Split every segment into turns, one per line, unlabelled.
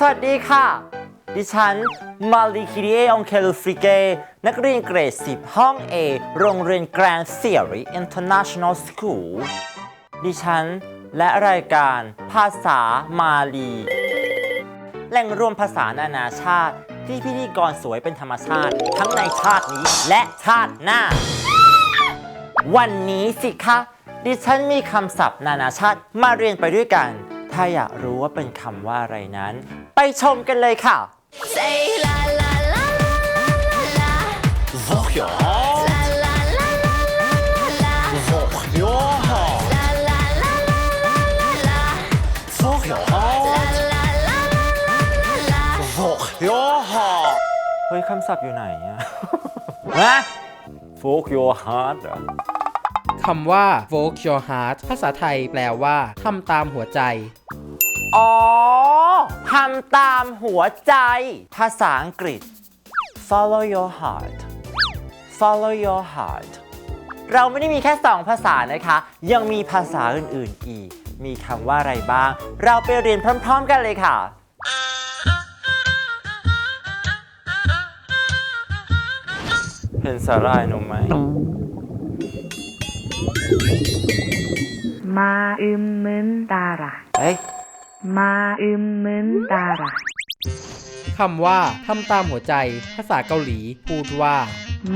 สวัสดีค่ะ ดิฉันมาลีคิเดองเคลูฟริเก นักเรียนเกรด 10 ห้อง A โรงเรียน Grand Theory International School ดิฉันและรายการภาษามาลี แหล่งรวมภาษานานาชาติที่พิธีกรสวยเป็นธรรมชาติ ทั้งในชาตินี้และชาติหน้า วันนี้สิคะ ดิฉันมีคำศัพท์นานาชาติมาเรียนไปด้วยกัน ถ้าอยากรู้ว่าเป็นคำว่าอะไรนั้น ไปชมกันเลยค่ะ
Say la la la la la Volcano
Volcano เฮ้ยคำศัพท์อยู่ไหนอะฮะ Fuck your heart
คำว่า Vogue Your Heart ภาษาไทยแปลว่าทำตามหัวใจ
อ๋อ ทำตามหัวใจ ภาษาอังกฤษ follow your heart follow your heart เราไม่ได้มีแค่ 2 ภาษานะคะ ยังมีภาษาอื่น ๆ อีก มีคำว่าอะไรบ้าง เราไปเรียนพร้อม ๆ กันเลยค่ะ เห็นสาหร่ายนมไหม
마음은 따라
เฮ้ย
มาอึมมึนตาระ
คำว่าทำตามหัวใจ ภาษาเกาหลี พูดว่า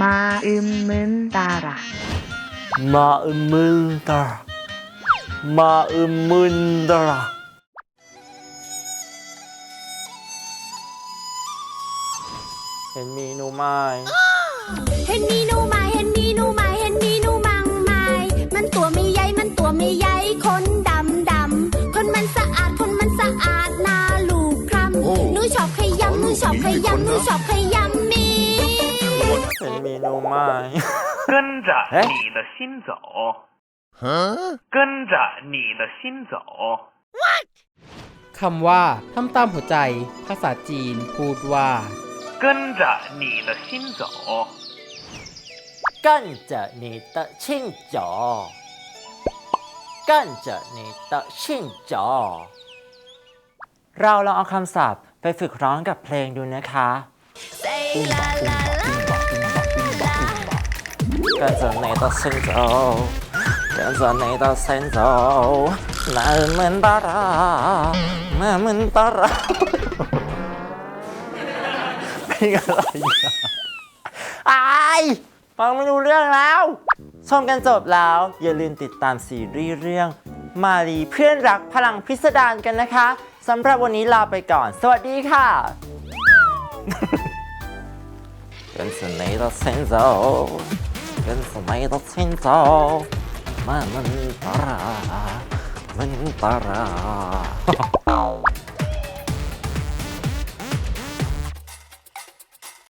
มาอึมมึนตาระ
มาอึมมึนตามาอึมมึนตาระเห็นมีหนูไม้
เห็นมีหนูไม้เห็นมีหนูไม้เห็นมีหนูมังไม้มันตัวไม่ใหญ่ มันตัวไม่ใหญ่คน ชอบขยำหนูชอบขยำมี
เห็นมีหนูไหม
跟着
哎
你的心走，跟着你的心走。
คำว่าทำตามหัวใจ ภาษาจีน พูดว่า
跟着你的心走，
跟着你的亲走跟着你的亲走เราลองเอาคำศัพท์ ไปฝึกร้องกับเพลงดูนะคะ
Say la la la la
跟着你的心走，跟着你的心走，慢慢哒啦，慢慢哒啦。เป็นอะไรอ่ะอายฟังไม่รู้เรื่องแล้ว ชมกันจบแล้ว อย่าลืมติดตามซีรีส์เรื่อง มาลีเพื่อนรักพลังพิสดารกันนะคะ สำหรับวันนี้ลาไปก่อน สวัสดีค่ะ 跟着你的心走，跟着你的心走，慢慢哒啦，慢慢哒啦。